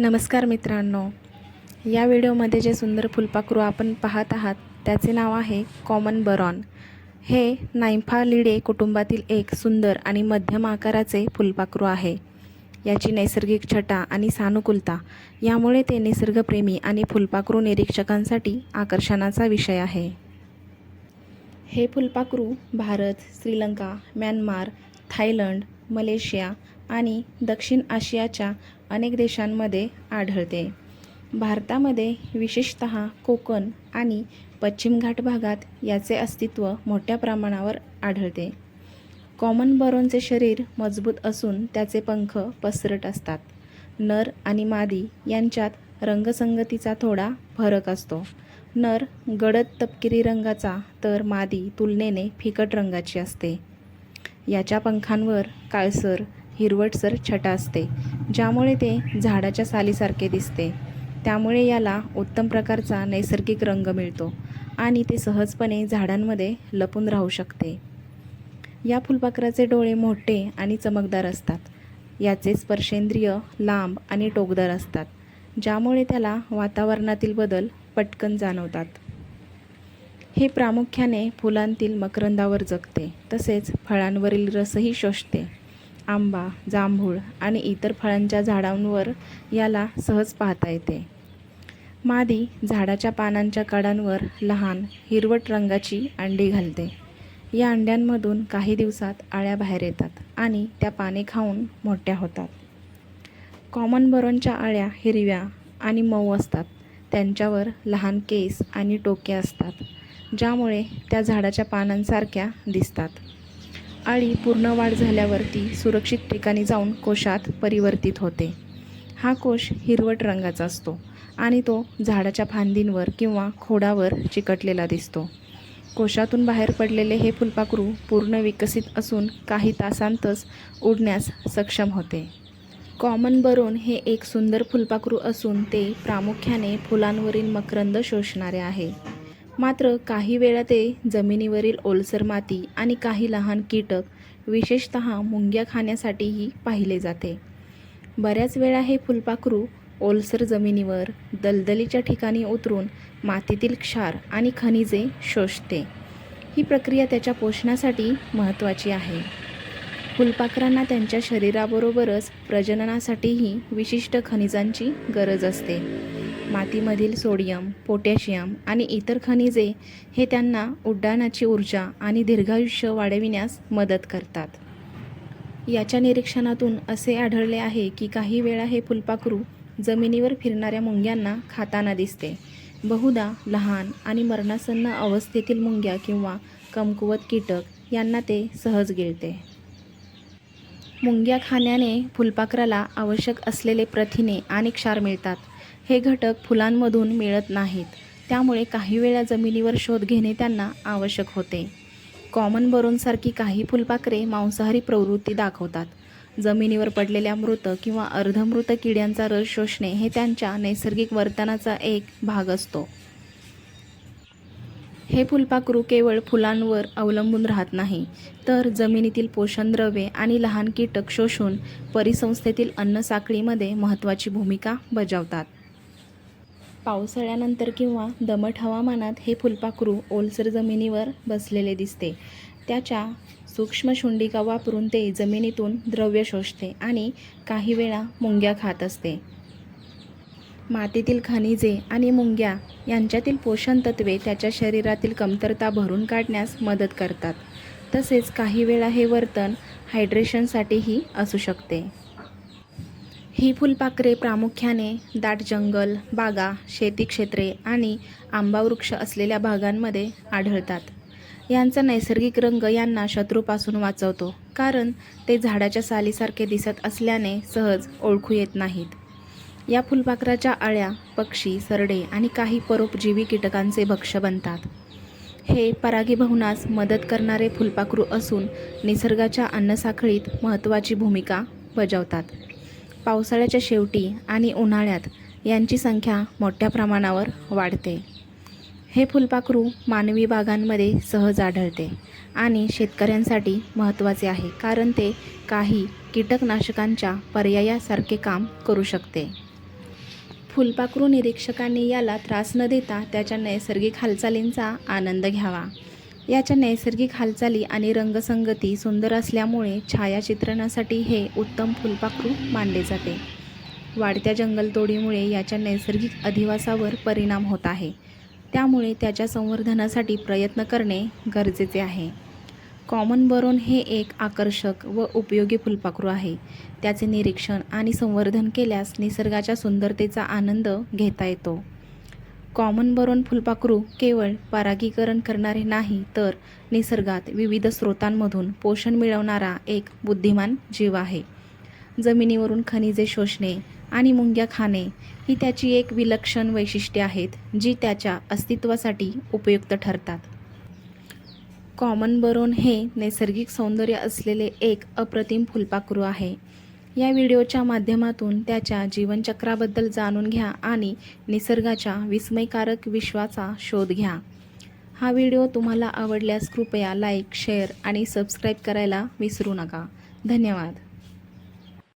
नमस्कार मित्रांनो. या व्हिडिओमध्ये जे सुंदर फुलपाखरू आपण पाहत आहात त्याचे नाव आहे कॉमन बरॉन. हे नायम्फालिडे कुटुंबातील एक सुंदर आणि मध्यम आकाराचे फुलपाखरू आहे. याची नैसर्गिक छटा आणि सानुकूलता यामुळे ते निसर्गप्रेमी आणि फुलपाखरू निरीक्षकांसाठी आकर्षणाचा विषय आहे. हे फुलपाखरू Bharat Sri Lanka Myanmar Thailand Malaysia आणि दक्षिण आशियाच्या अनेक देशांमध्ये आढळते. भारतामध्ये विशेषत कोकण आणि पश्चिम घाट भागात याचे अस्तित्व मोठ्या प्रमाणावर आढळते. कॉमन बरोनचे शरीर मजबूत असून त्याचे पंख पसरट असतात. नर आणि मादी यांच्यात रंगसंगतीचा थोडा फरक असतो. नर गडद तपकिरी रंगाचा तर मादी तुलनेने फिकट रंगाची असते. याच्या पंखांवर काळसर हिरवटसर छटा असते. ज्यामुळे ते झाडाच्या सालीसारखे दिसते. त्यामुळे याला उत्तम प्रकारचा नैसर्गिक रंग मिळतो आणि ते सहजपणे झाडांमध्ये लपून राहू शकते. या फुलपाखराचे डोळे मोठे आणि चमकदार असतात. याचे स्पर्शेंद्रिय लांब आणि टोकदार असतात ज्यामुळे त्याला वातावरणातील बदल पटकन जाणवतात. हे प्रामुख्याने फुलांतील मकरंदावर जगते तसेच फळांवरील रसही शोषते. आंबा जांभूळ आणि इतर फळांच्या झाडांवर याला सहज पाहता येते. मादी झाडाच्या पानांच्या कडांवर लहान हिरवट रंगाची अंडी घालते. या अंड्यांमधून काही दिवसात आळ्या बाहेर येतात आणि त्या पाने खाऊन मोठ्या होतात. कॉमन बरोनच्या आळ्या हिरव्या आणि मऊ असतात. त्यांच्यावर लहान केस आणि टोके असतात ज्यामुळे त्या झाडाच्या पानांसारख्या दिसतात. आळी पूर्ण वाढ झाल्यावरती सुरक्षित ठिकाणी जाऊन कोशात परिवर्तित होते. हा कोश हिरवट रंगाचा असतो आणि तो झाडाच्या फांदींवर किंवा खोडावर चिकटलेला दिसतो. कोशातून बाहेर पडलेले हे फुलपाखरू पूर्ण विकसित असून काही तासांतच उडण्यास सक्षम होते. कॉमन बरोन हे एक सुंदर फुलपाखरू असून ते प्रामुख्याने फुलांवरील मकरंद शोषणारे आहे. मात्र काही वेळा ते जमिनीवरील ओलसर माती आणि काही लहान कीटक विशेषत मुंग्या खाण्यासाठीही पाहिले जाते. बऱ्याच वेळा हे फुलपाखरू ओलसर जमिनीवर दलदलीच्या ठिकाणी उतरून मातीतील क्षार आणि खनिजे शोषते. ही प्रक्रिया त्याच्या पोषणासाठी महत्त्वाची आहे. फुलपाखरांना त्यांच्या शरीराबरोबरच प्रजननासाठीही विशिष्ट खनिजांची गरज असते. मातीमधील सोडियम पोटॅशियम आणि इतर खनिजे हे त्यांना उड्डाणाची ऊर्जा आणि दीर्घायुष्य वाढविण्यास मदत करतात. याच्या निरीक्षणातून असे आढळले आहे की काही वेळा हे फुलपाखरू जमिनीवर फिरणाऱ्या मुंग्यांना खाताना दिसते. बहुधा लहान आणि मरणासन्न अवस्थेतील मुंग्या किंवा कमकुवत कीटक यांना ते सहज गिळते. मुंग्या खाण्याने फुलपाखराला आवश्यक असलेले प्रथिने आणि क्षार मिळतात. हे घटक फुलांमधून मिळत नाहीत. त्यामुळे काही वेळा जमिनीवर शोध घेणे त्यांना आवश्यक होते. कॉमन बरोनसारखी काही फुलपाखरे मांसाहारी प्रवृत्ती दाखवतात. जमिनीवर पडलेल्या मृत किंवा अर्धमृत किड्यांचा रस शोषणे हे त्यांच्या नैसर्गिक वर्तनाचा एक भाग असतो. हे फुलपाखरू केवळ फुलांवर अवलंबून राहत नाही तर जमिनीतील पोषणद्रव्ये आणि लहान कीटक शोषून परिसंस्थेतील अन्नसाखळीमध्ये महत्त्वाची भूमिका बजावतात. पावसाळ्यानंतर किंवा दमट हवामानात हे फुलपाखरू ओलसर जमिनीवर बसलेले दिसते. त्याच्या सूक्ष्म शुंडिका वापरून ते जमिनीतून द्रव्य शोषते आणि काही वेळा मुंग्या खात असते. मातीतील खनिजे आणि मुंग्या यांच्यातील पोषण तत्वे त्याच्या शरीरातील कमतरता भरून काढण्यास मदत करतात. तसेच काही वेळा हे वर्तन हायड्रेशनसाठीही असू शकते. ही फुलपाखरे प्रामुख्याने दाट जंगल बागा शेती क्षेत्रे आणि आंबावृक्ष असलेल्या भागांमध्ये आढळतात. यांचा नैसर्गिक रंग यांना शत्रूपासून वाचवतो कारण ते झाडाच्या सालीसारखे दिसत असल्याने सहज ओळखू येत नाहीत. या फुलपाखराच्या अळ्या पक्षी सरडे आणि काही परोपजीवी कीटकांचे भक्ष्य बनतात. हे परागीभवनास मदत करणारे फुलपाखरू असून निसर्गाच्या अन्नसाखळीत महत्त्वाची भूमिका बजावतात. पावसाळ्याच्या शेवटी आणि उन्हाळ्यात यांची संख्या मोठ्या प्रमाणावर वाढते. हे फुलपाखरू मानवी बागांमध्ये सहज आढळते आणि शेतकऱ्यांसाठी महत्त्वाचे आहे कारण ते काही कीटकनाशकांच्या पर्यायासारखे काम करू शकते. फुलपाखरू निरीक्षकांनी याला त्रास न देता त्याच्या नैसर्गिक हालचालींचा आनंद घ्यावा. याच्या नैसर्गिक हालचाली आणि रंगसंगती सुंदर असल्यामुळे छायाचित्रणासाठी हे उत्तम फुलपाखरू मानले जाते. वाढत्या जंगलतोडीमुळे याच्या नैसर्गिक अधिवासावर परिणाम होत आहे. त्यामुळे त्याच्या संवर्धनासाठी प्रयत्न करणे गरजेचे आहे. कॉमन बरोन हे एक आकर्षक व उपयोगी फुलपाखरू आहे. त्याचे निरीक्षण आणि संवर्धन केल्यास निसर्गाच्या सुंदरतेचा आनंद घेता येतो. कॉमन बरोन फुलपाखरू केवळ परागीकरण करणारे नाही तर निसर्गात विविध स्रोतांमधून पोषण मिळवणारा एक बुद्धिमान जीव आहे. जमिनीवरून खनिजे शोषणे आणि मुंग्या खाणे ही त्याची एक विलक्षण वैशिष्ट्ये आहेत जी त्याच्या अस्तित्वासाठी उपयुक्त ठरतात. कॉमन बरोन हे नैसर्गिक सौंदर्य असलेले एक अप्रतिम फुलपाखरू आहे. या व्हिडिओच्या माध्यमातून त्याच्या जीवनचक्राबद्दल जाणून घ्या आणि निसर्गाच्या विस्मयकारक विश्वाचा शोध घ्या. हा व्हिडिओ तुम्हाला आवडल्यास कृपया लाईक शेअर आणि सबस्क्राईब करायला विसरू नका. धन्यवाद.